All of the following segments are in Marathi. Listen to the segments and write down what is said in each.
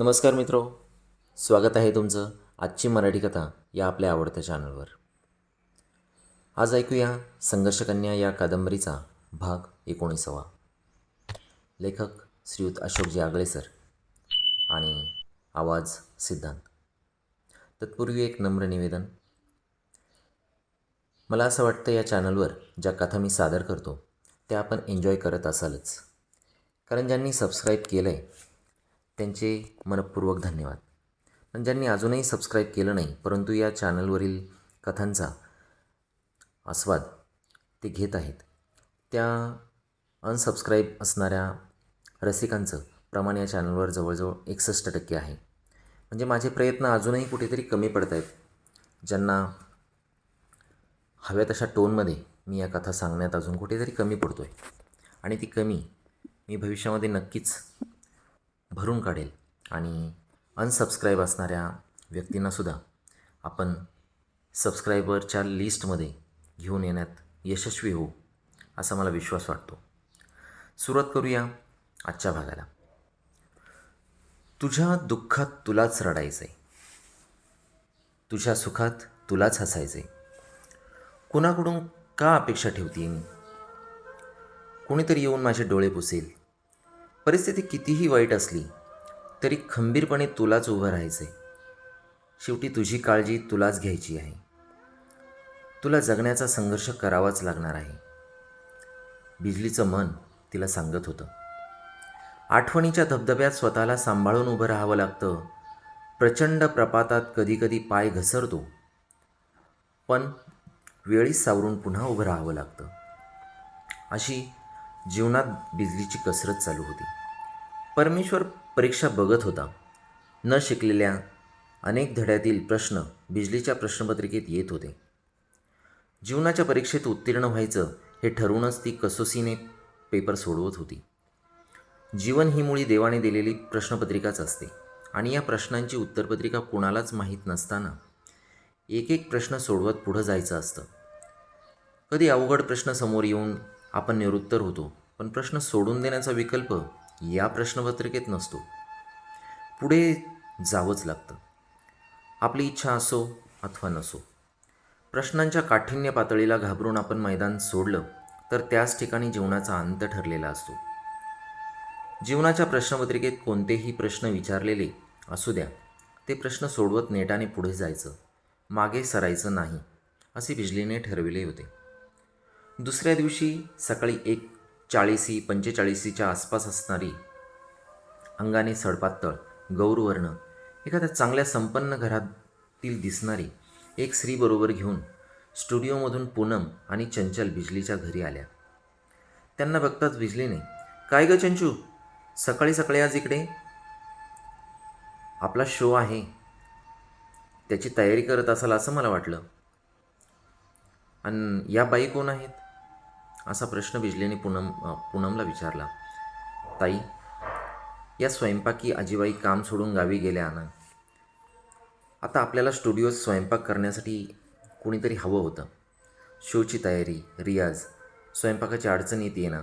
नमस्कार मित्रो. स्वागत आहे तुमचं आजची मराठी कथा या आपल्या आवडत्या चॅनलवर. आज ऐकूया संघर्षकन्या या कादंबरीचा भाग एकोणीसावा. लेखक श्रीयुत अशोकजी आगळे सर आणि आवाज सिद्धांत. तत्पूर्वी एक नम्र निवेदन. मला असं वाटतं या चॅनलवर ज्या कथा मी सादर करतो त्या आपण एन्जॉय करत असालच. कारण ज्यांनी सबस्क्राईब केलं आहे त्यांचे मनपूर्वक धन्यवाद. पण ज्यांनी अजूनही सबस्क्राईब केलं नाही परंतु या चॅनलवरील कथांचा आस्वाद ते घेत आहेत. त्या अनसबस्क्राईब असणाऱ्या रसिकांचं प्रमाण या चॅनलवर जवळजवळ एकसष्ट टक्के आहे. म्हणजे माझे प्रयत्न अजूनही कुठेतरी कमी पडत आहेत. ज्यांना हव्या तशा टोनमध्ये मी या कथा सांगण्यात अजून कुठेतरी कमी पडतो आहे आणि ती कमी मी भविष्यामध्ये नक्कीच भरून काढेल आणि अनसबस्क्राईब असणाऱ्या व्यक्तींनासुद्धा आपण सबस्क्रायबरच्या लिस्टमध्ये घेऊन येण्यात यशस्वी होऊ असा मला विश्वास वाटतो. सुरुवात करूया आजच्या भागाला. तुझ्या दुःखात तुलाच रडायचं आहे तुझ्या सुखात तुलाच हसायचं आहे कुणाकडून का अपेक्षा ठेवतीन कोणीतरी येऊन माझे डोळे पुसेल. परिस्थिती कितीही वाईट असली तरी खंबीरपणे तुलाच उभं राहायचं आहे शेवटी तुझी काळजी तुलाच घ्यायची आहे. तुला जगण्याचा संघर्ष करावाच लागणार आहे. बिजलीचं मन तिला सांगत होतं. आठवणीच्या धबधब्यात स्वतःला सांभाळून उभं राहावं लागतं. प्रचंड प्रपातात कधीकधी पाय घसरतो. पण वेळीच सावरून पुन्हा उभं राहावं लागतं. अशी जीवनात बिजलीची कसरत चालू होती. परमेश्वर परीक्षा बघत होता. न शिकलेल्या अनेक धड्यातील प्रश्न बिजलीच्या प्रश्नपत्रिकेत येत होते. जीवनाच्या परीक्षेत उत्तीर्ण व्हायचं हे ठरवूनच ती कसोसीने पेपर सोडवत होती. जीवन ही मुळी देवाने दिलेली प्रश्नपत्रिकाच असते आणि या प्रश्नांची उत्तरपत्रिका कुणालाच माहीत नसताना एक एक प्रश्न सोडवत पुढं जायचं असतं. कधी अवघड प्रश्न समोर येऊन आपण निरुत्तर होतो पण प्रश्न सोडून देण्याचा विकल्प या प्रश्नपत्रिकेत नसतो. पुढे जावंच लागतं. आपली इच्छा असो अथवा नसो. प्रश्नांच्या काठिण्य पातळीला घाबरून आपण मैदान सोडलं तर त्याच ठिकाणी जीवनाचा अंत ठरलेला असतो. जीवनाच्या प्रश्नपत्रिकेत कोणतेही प्रश्न विचारलेले असू द्या ते प्रश्न सोडवत नेटाने पुढे जायचं मागे सरायचं नाही असे बिजलीने ठरविले होते. दुसऱ्या दिवशी सकाळी एक चाळीसी पंचेचाळीसीच्या आसपास असणारी अंगाने सडपातळ गौरवर्ण एखाद्या चांगल्या संपन्न घरातील दिसणारी एक स्त्रीबरोबर घेऊन स्टुडिओमधून पूनम आणि चंचल बिजलीच्या घरी आल्या. त्यांना बघताच बिजलीने काय ग चंचू? सकाळी सकाळी आज इकडे? आपला शो आहे. त्याची तयारी करत असाल असं मला वाटलं. आणि या बाई कोण आहेत? असा प्रश्न बिजलीने पूनम पूनमला विचारला. ताई या स्वयंपाकी आजीबाई काम सोडून गावी गेल्या ना? आता आपल्याला स्टुडिओत स्वयंपाक करण्यासाठी कुणीतरी हवं होतं. शोची तयारी रियाज स्वयंपाकाची अडचण येते ना?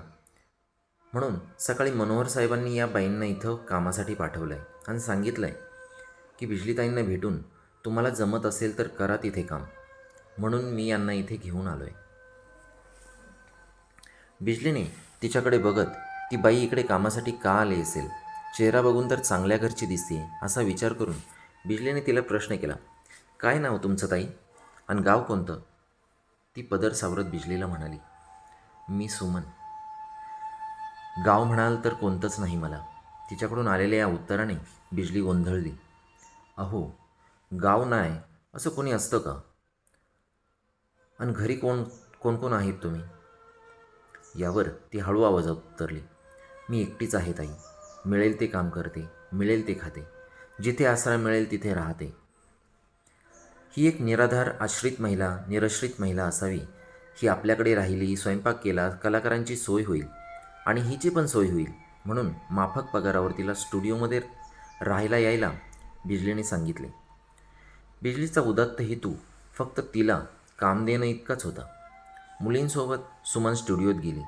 म्हणून सकाळी मनोहर साहेबांनी या बाईंना इथं कामासाठी पाठवलं आहे आणि सांगितलं आहे की बिजलीताईंना भेटून तुम्हाला जमत असेल तर करा तिथे काम. म्हणून मी यांना इथे घेऊन आलो आहे बिजलीने तिच्याकडे बघत ती बाई इकडे कामासाठी का आली असेल? चेहरा बघून तर चांगल्या घरची दिसते असा विचार करून बिजलीने तिला प्रश्न केला. काय नाव तुमचं ताई? आणि गाव कोणतं? ती पदर सावरत बिजलीला म्हणाली मी सुमन. गाव म्हणाल तर कोणतंच नाही मला. तिच्याकडून आलेल्या या उत्तराने बिजली गोंधळली. अहो गाव नाही असं कोणी असतं का? आणि घरी कोण कोण कोण आहेत तुम्ही? यावर ती हळू आवाजात उतरली. मी एकटीच आहे ताई. मिळेल ते काम करते. मिळेल ते खाते. जिथे आसरा मिळेल तिथे राहते. ही एक निराधार आश्रित महिला निरश्रित महिला असावी. ही आपल्याकडे राहिली स्वयंपाक केला कलाकारांची सोय होईल. आणि हिची पण सोय होईल. म्हणून माफक पगारावर तिला स्टुडिओमध्ये राहायला यायला बिजलीने सांगितले. बिजलीचा उदात्त हेतू फक्त तिला काम देणं इतकाच होता. मुलींसोबत सुमन स्टुडिओत गेली.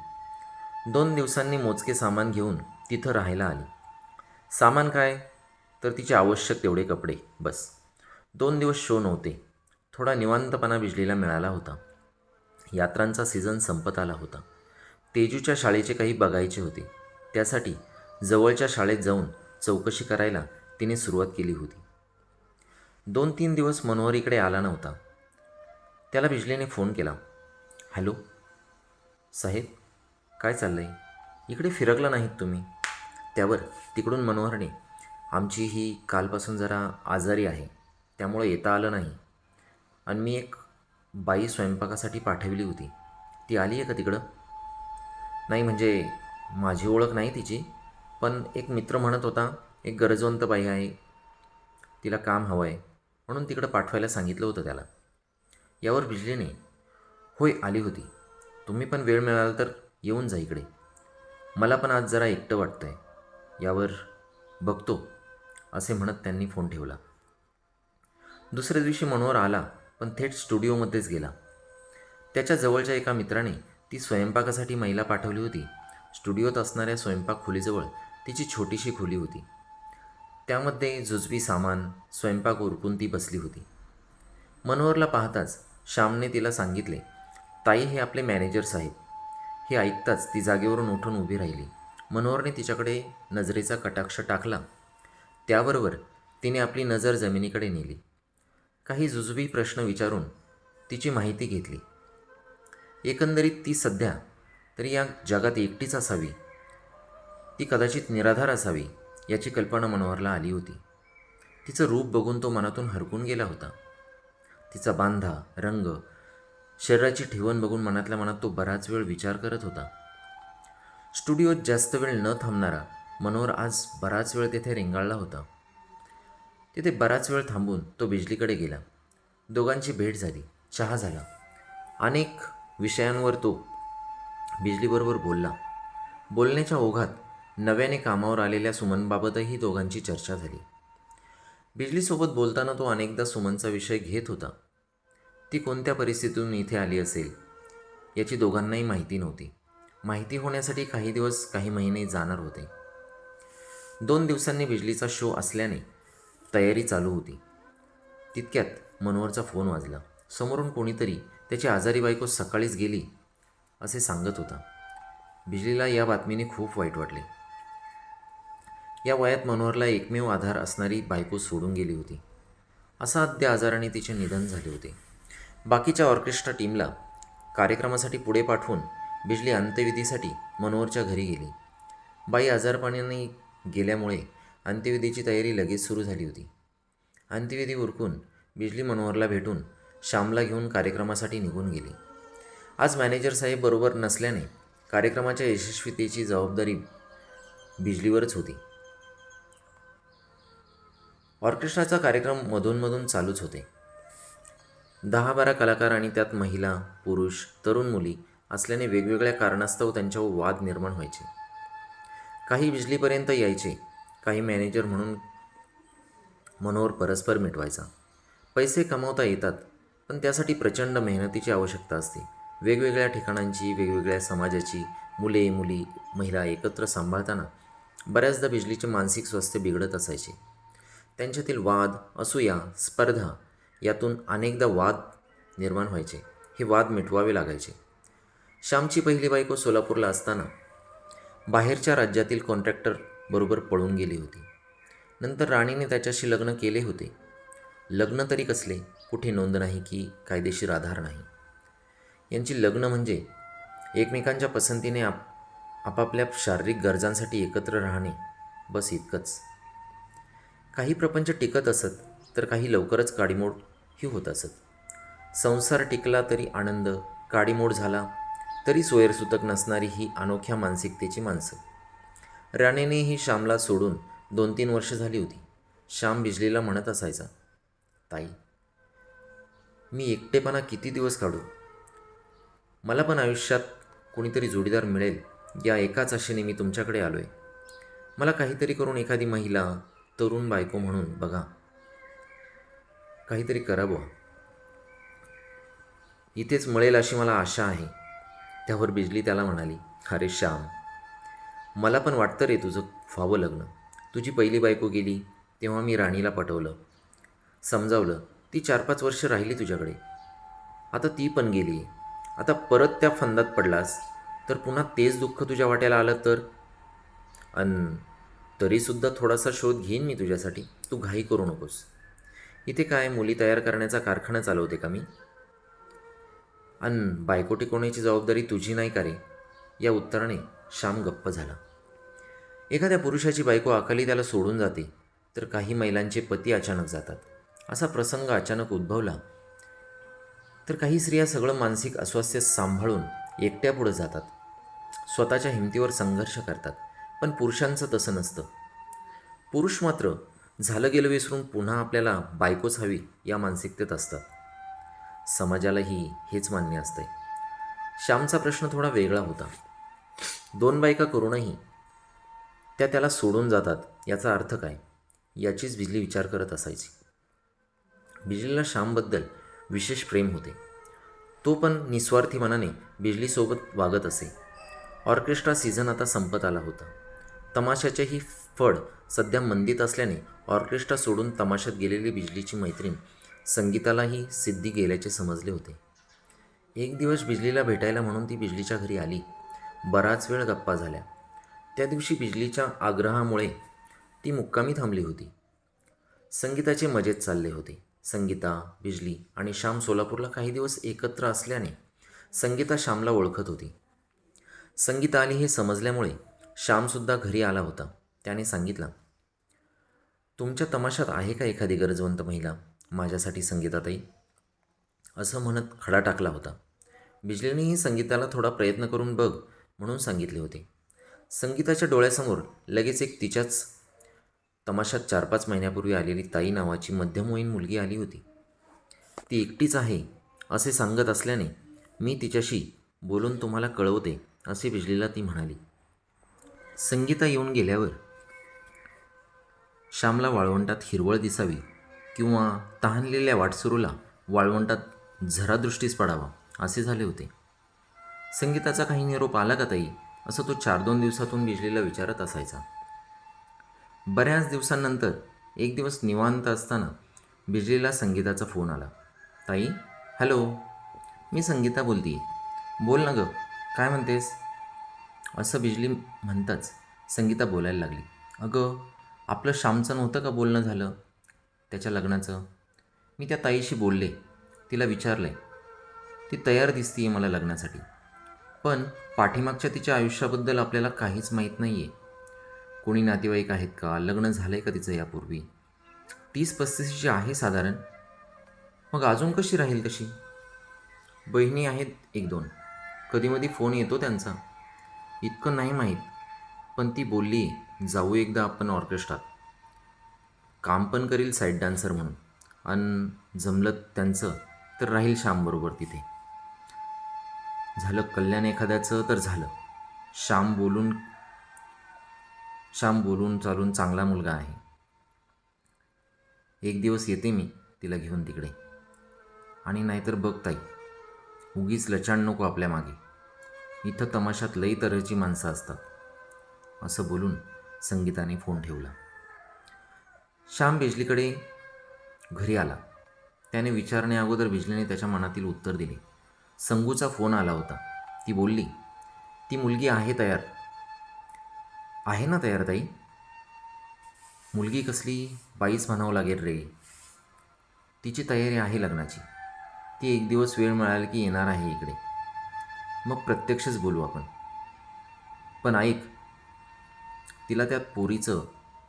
दोन दिवसांनी मोजके सामान घेऊन तिथं राहायला आली. सामान काय? तर तिचे आवश्यक तेवढे कपडे बस. दोन दिवस शो नव्हते. थोडा निवांतपणा बिजलीला मिळाला होता. यात्रांचा सीझन संपत आला होता. तेजूच्या शाळेचे काही बघायचे होते. त्यासाठी जवळच्या शाळेत जाऊन चौकशी करायला तिने सुरुवात केली होती. दोन तीन दिवस मनोहरीकडे आला नव्हता. त्याला बिजलीने फोन केला. हॅलो? साहेब काय चाललं आहे इकडे फिरकला नाहीत तुम्ही. त्यावर तिकडून मनोहरने आमची ही कालपासून जरा आजारी आहे त्यामुळं येता आलं नाही. आणि मी एक बाई स्वयंपाकासाठी पाठवली होती. ती आली आहे का तिकडं? नाही म्हणजे माझी ओळख नाही तिची पण एक मित्र म्हणत होता एक गरजवंत बाई आहे तिला काम हवं आहे म्हणून तिकडं पाठवायला सांगितलं होतं त्याला. यावर बिजलीने होय आली होती. तुम्ही पण वेळ मिळाला तर येऊन जा इकडे. मला पण आज जरा एकटं वाटतं आहे यावर बघतो असे म्हणत त्यांनी फोन ठेवला. दुसऱ्या दिवशी मनोहर आला पण थेट स्टुडिओमध्येच गेला. त्याच्या जवळच्या एका मित्राने ती स्वयंपाकासाठी महिला पाठवली होती. स्टुडिओत असणाऱ्या स्वयंपाक खोलीजवळ तिची छोटीशी खोली होती. त्यामध्ये जुजबी सामान स्वयंपाक उरकून ती बसली होती. मनोहरला पाहताच श्यामने तिला सांगितले ताई हे आपले मॅनेजर्स साहेब हे ऐकताच ती जागेवरून उठून उभी राहिली. मनोहरने तिच्याकडे नजरेचा कटाक्ष टाकला. त्याबरोबर तिने आपली नजर जमिनीकडे नेली. काही जुजबी प्रश्न विचारून तिची माहिती घेतली. एकंदरीत ती सध्या तरी या जगात एकटीच असावी. ती कदाचित निराधार असावी याची कल्पना मनोहरला आली होती. तिचं रूप बघून तो मनातून हरकून गेला होता. तिचा बांधा रंग शरीराची ठेवण बघून मनातल्या मनात तो बराच वेळ विचार करत होता. स्टुडिओत जास्त वेळ न थांबणारा मनोहर आज बराच वेळ तेथे रेंगाळला होता. तिथे बराच वेळ थांबून तो बिजलीकडे गेला. दोघांची भेट झाली. चहा झाला. अनेक विषयांवर तो बिजलीबरोबर बोलला. बोलण्याच्या ओघात नव्याने कामावर आलेल्या सुमनबाबतही दोघांची चर्चा झाली. बिजलीसोबत बोलताना तो अनेकदा सुमनचा विषय घेत होता. ती कोणत्या परिस्थितीतून इथे आली असेल याची दोघांनाही माहिती नव्हती. माहिती होण्यासाठी काही दिवस काही महिने जाणार होते. दोन दिवसांनी बिजलीचा शो असल्याने तयारी चालू होती. तितक्यात मनोहरचा फोन वाजला. समोरून कोणीतरी त्याची आजारी बायको सकाळीच गेली असे सांगत होता. बिजलीला या बातमीने खूप वाईट वाटले. या वयात मनोहरला एकमेव आधार असणारी बायको सोडून गेली होती. असाध्य आजाराने तिचे निधन झाले होते. बाकीच्या ऑर्केस्ट्रा टीमला कार्यक्रमासाठी पुढे पाठवून बिजली अंत्यविधीसाठी मनोहरच्या घरी गेली. बाई आजारपणाने गेल्यामुळे अंत्यविधीची तयारी लगेच सुरू झाली होती. अंत्यविधी उरकून बिजली मनोहरला भेटून श्यामला घेऊन कार्यक्रमासाठी निघून गेली. आज मॅनेजर साहेब बरोबर नसल्याने कार्यक्रमाच्या यशस्वीतेची जबाबदारी बिजलीवरच होती. ऑर्केस्ट्राचा कार्यक्रम मधूनमधून चालूच होते. दहा बारा कलाकार आणि त्यात महिला पुरुष तरुण मुली असल्याने वेगवेगळ्या कारणास्तव त्यांच्यावर वाद निर्माण व्हायचे. काही बिजलीपर्यंत यायचे काही मॅनेजर म्हणून मनोहर परस्पर मिटवायचा. पैसे कमावता येतात पण त्यासाठी प्रचंड मेहनतीची आवश्यकता असते. वेगवेगळ्या ठिकाणांची वेगवेगळ्या समाजाची मुले मुली महिला एकत्र सांभाळताना बऱ्याचदा बिजलीचे मानसिक स्वास्थ्य बिघडत असायचे. त्यांच्यातील वाद असूया स्पर्धा यातून अनेकदा वाद निर्माण व्हायचे. हे वाद मिटवावे लागायचे. श्यामची पहिली बायको सोलापूरला असताना बाहेरच्या राज्यातील कॉन्ट्रॅक्टर बरोबर पळून गेली होती. नंतर राणीने त्याच्याशी लग्न केले होते. लग्न तरी कसले? कुठे नोंद नाही की कायदेशीर आधार नाही? यांची लग्न म्हणजे एकमेकांच्या पसंतीने आप आपापल्या शारीरिक गरजांसाठी एकत्र राहणे. बस इतकंच. काही प्रपंच टिकत असत तर काही लवकरच काडीमोड ही होत असत. संसार टिकला तरी आनंद काडीमोड झाला तरी सोयरसुतक नसणारी ही अनोख्या मानसिकतेची माणसं. राणेने ही श्यामला सोडून दोन तीन वर्ष झाली होती. श्याम बिजलीला म्हणत असायचा ताई मी एकटेपणा किती दिवस काढू? मला पण आयुष्यात कोणीतरी जोडीदार मिळेल या एकाच आशेने मी तुमच्याकडे आलो आहे मला काहीतरी करून एखादी महिला तरुण बायको म्हणून बघा. काहीतरी करा बुवा इथेच मळेल अशी मला आशा आहे. त्यावर बिजली त्याला म्हणाली अरे श्याम मला पण वाटतं रे तुझं व्हावं लग्न. तुझी पहिली बायको गेली तेव्हा मी राणीला पटवलं. समजावलं ती चार पाच वर्ष राहिली तुझ्याकडे. आता ती पण गेली. आता परत त्या फंदात पडलास. तर पुन्हा तेच दुःख तुझ्या वाट्याला आलं तर? अन तरीसुद्धा थोडासा शोध घेईन मी तुझ्यासाठी. तू घाई करू नकोस. इथे काय मुली तयार करण्याचा कारखाना चालवते का मी? अन बायको टिकवण्याची जबाबदारी तुझी नाही का रे? या उत्तराने श्याम गप्प झाला. एखाद्या पुरुषाची बायको अकाली त्याला सोडून जाते तर काही महिलांचे पती अचानक जातात. असा प्रसंग अचानक उद्भवला. तर काही स्त्रिया सगळं मानसिक अस्वास्थ्य सांभाळून एकट्या पुढे जातात. स्वतःच्या हिमतीवर संघर्ष करतात. पण पुरुषांचं तसं नसतं. पुरुष मात्र झालं गेलं विसरून पुन्हा आपल्याला बायकोच हवी या मानसिकतेत असतात. समाजालाही हेच मान्य असतंय. श्यामचा प्रश्न थोडा वेगळा होता. दोन बायका करूनही त्या त्याला सोडून जातात याचा अर्थ काय? याचीच बिजली विचार करत असायची. बिजलीला श्यामबद्दल विशेष प्रेम होते. तो पण निस्वार्थी मनाने बिजलीसोबत वागत असे. ऑर्केस्ट्रा सीझन आता संपत आला होता. तमाशाचेही फड सध्या मंदीत असल्याने ऑर्केस्ट्रा सोडून तमाशात गेलेली बिजलीची मैत्रीण संगीतालाही सिद्धी गेल्याचे समजले होते. एक दिवस बिजलीला भेटायला म्हणून ती बिजलीच्या घरी आली. बराच वेळ गप्पा झाल्या. त्या दिवशी बिजलीच्या आग्रहामुळे ती मुक्कामी थांबली होती. संगीताचे मजेत चालले होते. संगीता बिजली आणि श्याम सोलापूरला काही दिवस एकत्र असल्याने संगीता श्यामला ओळखत होती. संगीता आली हे समजल्यामुळे श्यामसुद्धा घरी आला होता. त्याने सांगितलं तुमच्या तमाशात आहे का एखादी गरजवंत महिला माझ्यासाठी संगीताताई? असं म्हणत खडा टाकला होता. बिजलीनेही संगीताला थोडा प्रयत्न करून बघ म्हणून सांगितले होते. संगीताच्या डोळ्यासमोर लगेच एक तिच्याच तमाशात चार पाच महिन्यापूर्वी आलेली ताई नावाची मध्यमवयीन मुलगी आली होती. ती एकटीच आहे असे सांगत असल्याने मी तिच्याशी बोलून तुम्हाला कळवते असे बिजलीला ती म्हणाली. संगीता येऊन गेल्यावर श्यामला वाळवंटात हिरवळ दिसावी किंवा तहानलेल्या वाटसरूला वाळवंटात झरादृष्टीस पडावा असे झाले होते. संगीताचा काही निरोप आला का ताई? असं तो चार दोन दिवसातून बिजलीला विचारत असायचा. बऱ्याच दिवसांनंतर एक दिवस निवांत असताना बिजलीला संगीताचा फोन आला. ताई हॅलो मी संगीता बोलती बोल ना गं काय म्हणतेस? असं बिजली म्हणताच संगीता बोलायला लागली. अगं आपलं श्यामचं नव्हतं का बोलणं झालं? त्याच्या लग्नाचं. मी त्या ताईशी बोलले. तिला विचारलं ती तयार दिसतीये मला लग्नासाठी. पण पाठीमागच्या तिच्या आयुष्याबद्दल आपल्याला काहीच माहीत नाही आहे कोणी नातेवाईक आहेत का? लग्न झालं आहे का तिचं यापूर्वी? तीस पस्तीसची आहे साधारण. मग अजून कशी राहील कशी? बहिणी आहेत एक दोन. कधीमधी फोन येतो त्यांचा. इतकं नाही माहीत. पण ती बोलली जाऊ एकदा आपण ऑर्केस्ट्रात. काम पण करील साईड डान्सर म्हणून. अन जमलं त्यांचं तर राहील श्यामबरोबर तिथे. झालं कल्याण एखाद्याचं तर झालं. श्याम बोलून श्याम बोलून चालून चांगला मुलगा आहे. एक दिवस येते मी तिला घेऊन तिकडे. आणि नाहीतर बघ ताई उगीच लचाण नको आपल्या मागे. इथं तमाशात लई तऱ्हेची माणसं असतात. असं बोलून संगीताने फोन ठेवला. श्याम बिजलीकडे घरी आला. त्याने विचारण्या अगोदर बिजलीने त्याच्या मनातील उत्तर दिले. संगूचा फोन आला होता. ती बोलली ती मुलगी आहे तयार. आहे ना तयार ताई. मुलगी कसली? बाईस म्हणावं लागेल रे. तिची तयारी आहे लग्नाची. ती एक दिवस वेळ मिळाला की येणार आहे इकडे. मग प्रत्यक्षच बोलू आपण. पण ऐक तिला त्यात पोरीचं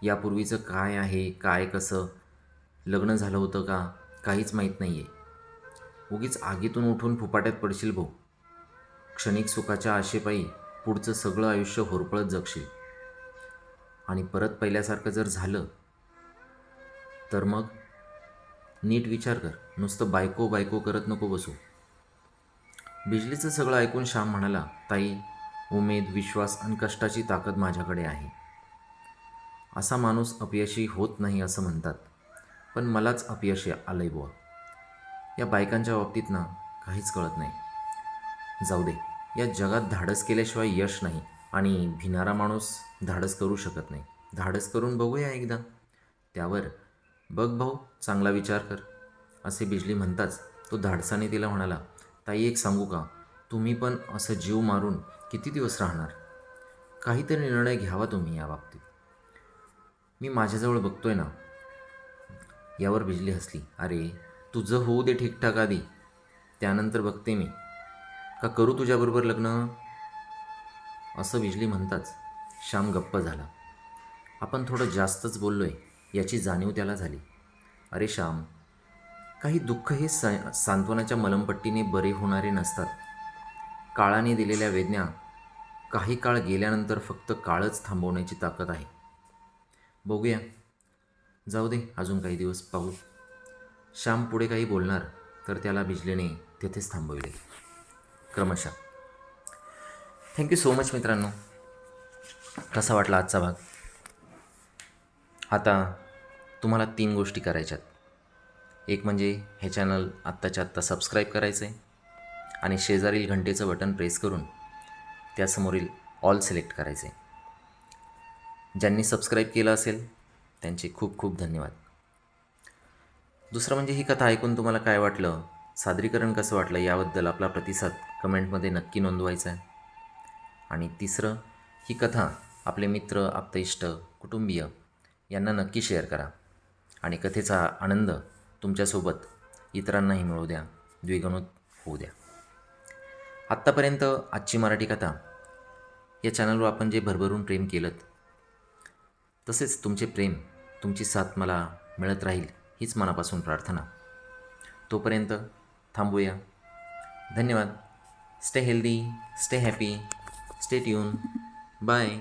यापूर्वीचं काय आहे काय कसं लग्न झालं होतं का काहीच माहीत नाही आहे उगीच आगीतून उठून फुपाट्यात पडशील भाऊ. क्षणिक सुखाच्या आशेपायी पुढचं सगळं आयुष्य होरपळत जगशील. आणि परत पहिल्यासारखं जर झालं तर मग नीट विचार कर नुसतं बायको बायको करत नको बसू. बिजलीचं सगळं ऐकून श्याम म्हणाला ताई उमेद विश्वास आणि कष्टाची ताकद माझ्याकडे आहे. असा माणूस अपयशी होत नाही असं म्हणतात. पण मलाच अपयश आलंय बुवा. या बायकांच्या बाबतीत ना काहीच कळत नाही. जाऊ दे या जगात धाडस केल्याशिवाय यश नाही आणि भिनारा माणूस धाडस करू शकत नाही. धाडस करून बघूया एकदा. त्यावर बघ भाऊ चांगला विचार कर. असे बिजली म्हणताच तो धाडसाने तिला म्हणाला ताई एक सांगू का? तुम्ही पण असं जीव मारून किती दिवस राहणार? काहीतरी निर्णय घ्यावा तुम्ही या बाबतीत. मी माझ्याजवळ बघतोय ना. यावर बिजली हसली. अरे तुझं होऊ दे ठीकठाक आधी. त्यानंतर बघते मी. का करू तुझ्याबरोबर लग्न? असं बिजली म्हणताच श्याम गप्प झाला. आपण थोडं जास्तच बोललोय याची जाणीव त्याला झाली. अरे श्याम काही दुःख हे सा सांत्वनाच्या मलमपट्टीने बरे होणारे नसतात. काळाने दिलेल्या वेदना काही काळ गेल्यानंतर फक्त काळच थांबवण्याची ताकद आहे. बघूया. जाऊ दे अजून काही दिवस पाहू. श्याम पुढे काही बोलणार तर त्याला बिजलीने तेथेच थांबविले. क्रमशः. थँक्यू सो मच मित्रांनो. कसा वाटला आजचा भाग? आता तुम्हाला तीन गोष्टी करायच्यात. एक म्हणजे हे चॅनल आत्ताच्या आत्ता सबस्क्राईब करायचं आहे आणि शेजारील घंटेचं बटन प्रेस करून त्यासमोरील ऑल सिलेक्ट करायचे आहे ज्यांनी सबस्क्राईब केलं असेल त्यांचे खूप खूप धन्यवाद. दुसरं म्हणजे ही कथा ऐकून तुम्हाला काय वाटलं? सादरीकरण कसं वाटलं? याबद्दल आपला प्रतिसाद कमेंटमध्ये नक्की नोंदवायचा आहे. आणि तिसरं ही कथा आपले मित्र आप्तइष्ट कुटुंबीय यांना नक्की शेअर करा. आणि कथेचा आनंद तुमच्यासोबत इतरांनाही मिळू द्या द्विगुणित होऊ द्या. आत्तापर्यंत आजची मराठी कथा या चॅनलवर आपण जे भरभरून प्रेम केलं तसेच तुमचे प्रेम तुमची साथ मला मिळत राहील हीच मनापासून प्रार्थना. तोपर्यंत थांबूया. धन्यवाद. Stay healthy stay happy stay tune. Bye.